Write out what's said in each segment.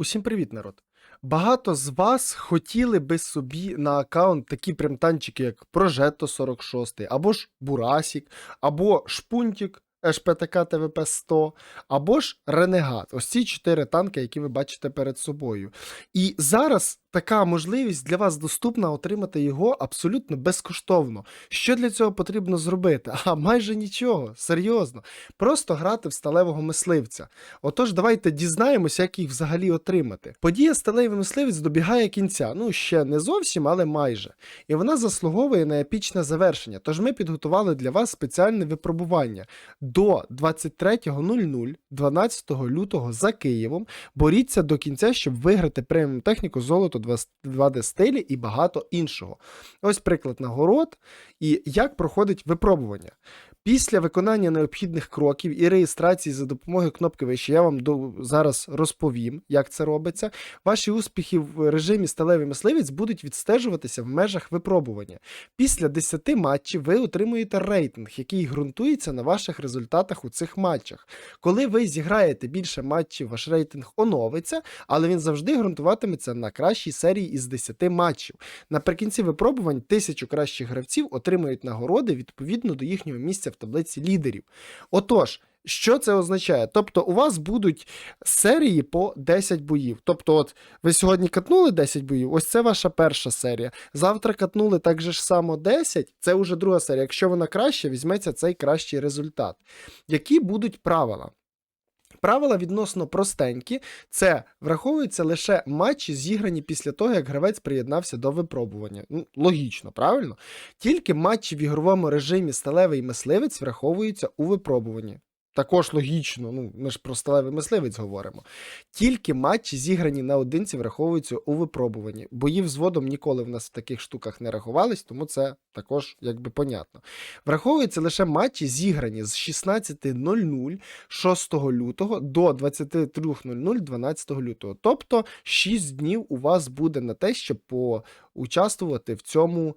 Усім привіт, народ! Багато з вас хотіли би собі на аккаунт такі примтанчики, як Прожето 46, або ж Бурасік, або Шпунтік ШПТК ТВП 100, або ж Ренегат. Ось ці чотири танки, які ви бачите перед собою. І зараз така можливість для вас доступна отримати його абсолютно безкоштовно. Що для цього потрібно зробити? А майже нічого, серйозно. Просто грати в сталевого мисливця. Отож, давайте дізнаємося, як їх взагалі отримати. Подія сталевий мисливець добігає кінця. Ну, ще не зовсім, але майже. І вона заслуговує на епічне завершення. Тож ми підготували для вас спеціальне випробування. До 23.00 12 лютого за Києвом боріться до кінця, щоб виграти преміум техніку золото 2D стилі і багато іншого. Ось приклад нагород і як проходить випробування. Після виконання необхідних кроків і реєстрації за допомогою кнопки вище, я вам до, зараз розповім, як це робиться. Ваші успіхи в режимі сталевий мисливець будуть відстежуватися в межах випробування. Після 10 матчів ви отримуєте рейтинг, який ґрунтується на ваших результатах у цих матчах. Коли ви зіграєте більше матчів, ваш рейтинг оновиться, але він завжди ґрунтуватиметься на кращій серії із 10 матчів. Наприкінці випробувань тисячу кращих гравців отримують нагороди відповідно до їхнього місця в таблиці лідерів. Отож. Що це означає? Тобто, у вас будуть серії по 10 боїв. Тобто, от ви сьогодні катнули 10 боїв, ось це ваша перша серія. Завтра катнули так же ж само 10, це вже друга серія. Якщо вона краще, візьметься цей кращий результат. Які будуть правила? Правила відносно простенькі, це враховуються лише матчі, зіграні після того, як гравець приєднався до випробування. Ну, логічно, правильно? Тільки матчі в ігровому режимі сталевий мисливець враховуються у випробуванні. Також логічно, ну ми ж про сталевий мисливець говоримо. Тільки матчі, зіграні наодинці, враховуються у випробуванні. Бої взводом ніколи в нас в таких штуках не рахувались, тому це також якби понятно. Враховуються лише матчі, зіграні з 16.00 6 лютого до 23.00 12 лютого. Тобто 6 днів у вас буде на те, щоб поучаствувати в цьому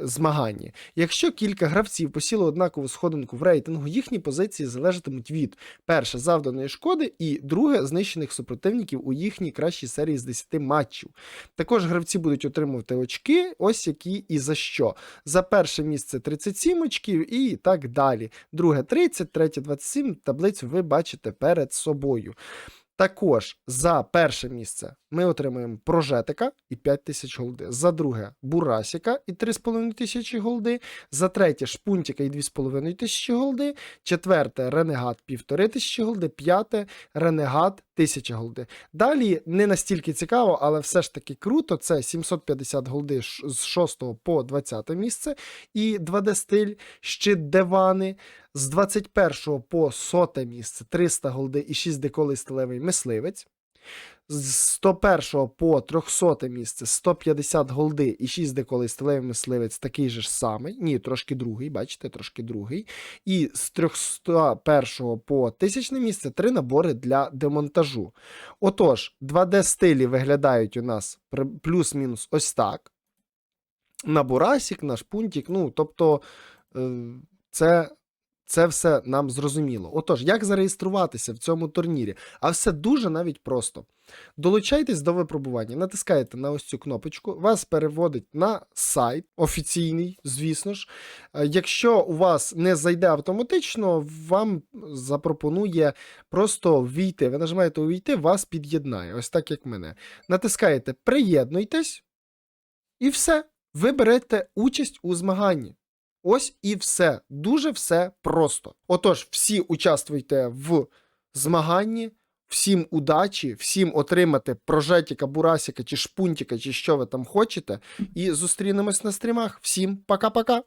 змаганні. Якщо кілька гравців посіли однакову сходинку в рейтингу, їхні позиції залежатимуть від перше завданої шкоди, і друге знищених супротивників у їхній кращій серії з 10 матчів. Також гравці будуть отримувати очки, ось які і за що. За перше місце 37 очків і так далі. Друге 30, третє 27. Таблицю ви бачите перед собою. Також за перше місце ми отримуємо прожетика і 5 тисяч голди. За друге бурасіка і 3,5 тисячі голди. За третє Шпунтіка і 2,5 тисячі голди. Четверте ренегат 1,5 тисячі голди. П'яте ренегат 1000 голди. Далі не настільки цікаво, але все ж таки круто. Це 750 голди з 6 по 20 місце. І 2D стиль, щит дивани. З 21 по 100 місце 300 голди і 6 деколи стилевий мисливець. З 101 по 300 місце 150 голди і 6 деколей сталевий мисливець такий же ж самий. Ні, трошки другий, бачите, трошки другий. І з 301 по 1000 місце 3 набори для демонтажу. Отож, 2D стилі виглядають у нас плюс-мінус ось так. На бурасік, на ну, тобто, е, це це все нам зрозуміло. Отож, як зареєструватися в цьому турнірі? А все дуже навіть просто. Долучайтесь до випробування, натискаєте на ось цю кнопочку, вас переводить на сайт офіційний, звісно ж. Е, Якщо у вас не зайде автоматично, вам запропонує просто ввійти. Ви нажимаєте увійти, вас під'єднає, ось так як мене. Натискаєте Приєднуйтесь, і все. Ви берете участь у змаганні. Ось і все. Дуже все просто. Отож, всі участвуйте в змаганні, всім удачі, всім отримати прожетіка, бурасіка чи шпунтіка, чи що ви там хочете. І зустрінемось на стрімах. Всім пока-пока!